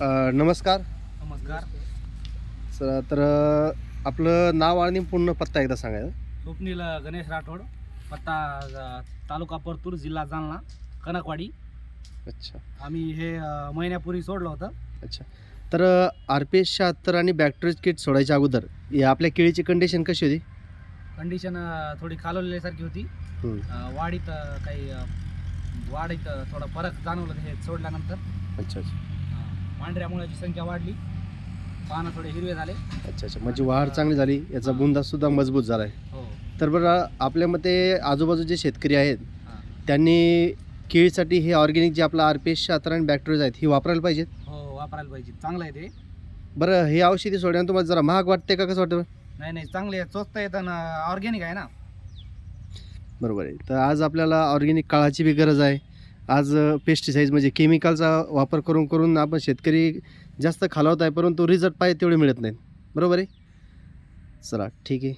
अ, नमस्कार. नमस्कार. सर तर आपलं नाव आणि पूर्ण पत्ता एकदा सांगायचं स्वप्नील गणेश राठोड. पत्ता अ, तालुका परतूर जिल्हा जालना कनकवाडी. अच्छा. आम्ही हे अ, महिन्यापूर्वी सोडलं होतं. अच्छा. तर आर पी एस शहात्तर आणि बॅक्टेरिया किट सोडायच्या अगोदर या आपल्या केळीची कंडिशन कशी होती? कंडिशन अ, थोडी खालवलेल्यासारखी होती. हम्म. अ, वाढीत अ, काही अ, वाढीत अ, थोडा फरक जाणवलं हे सोडल्यानंतर. अच्छा अच्छा. पांढऱ्या मुळ्याची संख्या वाढली. पानं थोडे हिरवे झाले. अच्छा अच्छा. म्हणजे वाढ चांगली झाली. याचा बुंदा सुद्धा मजबूत झाला आहे हो. तर बरं आपल्या मते आजूबाजूचे शेतकरी आहेत हां. त्यांनी केळीसाठी हे ऑर्गॅनिक जे आपलं आर पी एस शहात्तर आणि बॅक्टेरिया आहेत ही वापरायला पाहिजेत? हो वापरायला पाहिजे चांगलं आहे ते. बरं हे औषधी सोडल्यानं तुम्हाला जरा महाग वाटते का? कसं वाटतं नाही नाही. चांगले आहे. स्वस्त येतं ऑर्गॅनिक आहे ना. बरोबर आहे. तर आज आपल्याला ऑर्गॅनिक काळाची बी गरज आहे. आज पेस्टिसाईड म्हणजे केमिकलचा वापर करून करून आपण शेतकरी जास्त खालावत आहे परंतु रिझल्ट पाहिजे तेवढे मिळत नाहीत. बरोबर आहे? चला ठीक आहे.